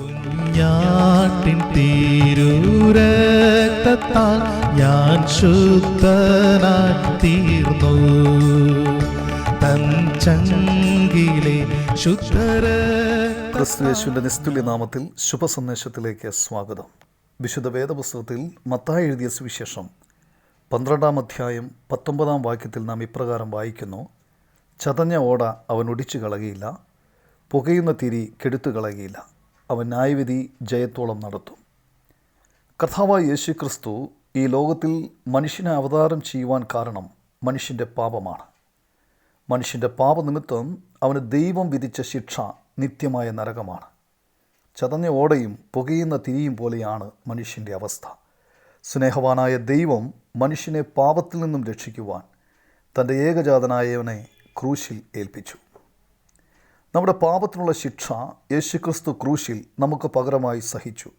കുഞ്ഞാട്ടിൻ തീരൂരത്താൽ ഞാൻ ശുദ്ധനായി തീർന്നു. തൻ ചങ്കിലെ ശുദ്ധര ക്രിസ്തുയേശുവിന്റെ നിസ്തുല്യ നാമത്തിൽ ശുഭസന്ദേശത്തിലേക്ക് സ്വാഗതം. വിശുദ്ധ വേദപുസ്തകത്തിൽ മത്തായി എഴുതിയ സുവിശേഷം പന്ത്രണ്ടാം അധ്യായം പത്തൊമ്പതാം വാക്യത്തിൽ നാം ഇപ്രകാരം വായിക്കുന്നു. ചതഞ്ഞ ഓട അവൻ ഒടിച്ചു കളകിയില്ല പുകയുന്ന തിരി കെടുത്തു കളകിയില്ല അവൻ ന്യായവിധി ജയത്തോളം നടത്തും. കർത്താവായ യേശു ക്രിസ്തു ഈ ലോകത്തിൽ മനുഷ്യനെ അവതാരം ചെയ്യുവാൻ കാരണം മനുഷ്യന്റെ പാപമാണ്. മനുഷ്യന്റെ പാപനിമിത്തം അവന് ദൈവം വിധിച്ച ശിക്ഷ നിത്യമായ നരകമാണ്. ചതഞ്ഞ ഓടയും പുകയുന്ന തിരിയും പോലെയാണ് മനുഷ്യന്റെ അവസ്ഥ. സ്നേഹവാനായ ദൈവം മനുഷ്യനെ പാപത്തിൽ നിന്നും രക്ഷിക്കുവാൻ തന്റെ ഏകജാതനായവനെ ക്രൂശിൽ ഏൽപ്പിച്ചു. നമ്മുടെ പാപത്തിനുള്ള ശിക്ഷ യേശുക്രിസ്തു ക്രൂശിൽ നമുക്ക് പകരമായി സഹിച്ചു.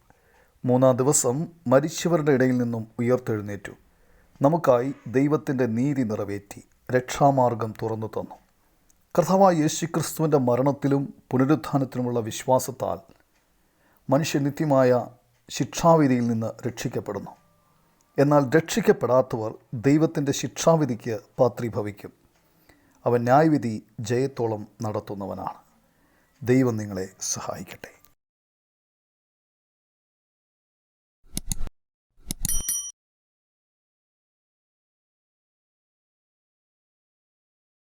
മൂന്നാം ദിവസം മരിച്ചവരുടെ ഇടയിൽ നിന്നും ഉയർത്തെഴുന്നേറ്റു. നമുക്കായി ദൈവത്തിന്റെ നീതി നിറവേറ്റി രക്ഷാമാർഗം തുറന്നു തന്നു. കർത്താവായ യേശുക്രിസ്തുവിന്റെ മരണത്തിലും പുനരുത്ഥാനത്തിലുമുള്ള വിശ്വാസത്താൽ മനുഷ്യനിത്യമായ ശിക്ഷാവിധിയിൽ നിന്ന് രക്ഷിക്കപ്പെടുന്നു. എന്നാൽ രക്ഷിക്കപ്പെടാത്തവർ ദൈവത്തിന്റെ ശിക്ഷാവിധിക്ക് പാത്രീഭവിക്കും. അവൻ ന്യായവിധി ജയത്തോളം നടത്തുന്നവനാണ്. ദൈവം നിങ്ങളെ സഹായിക്കട്ടെ.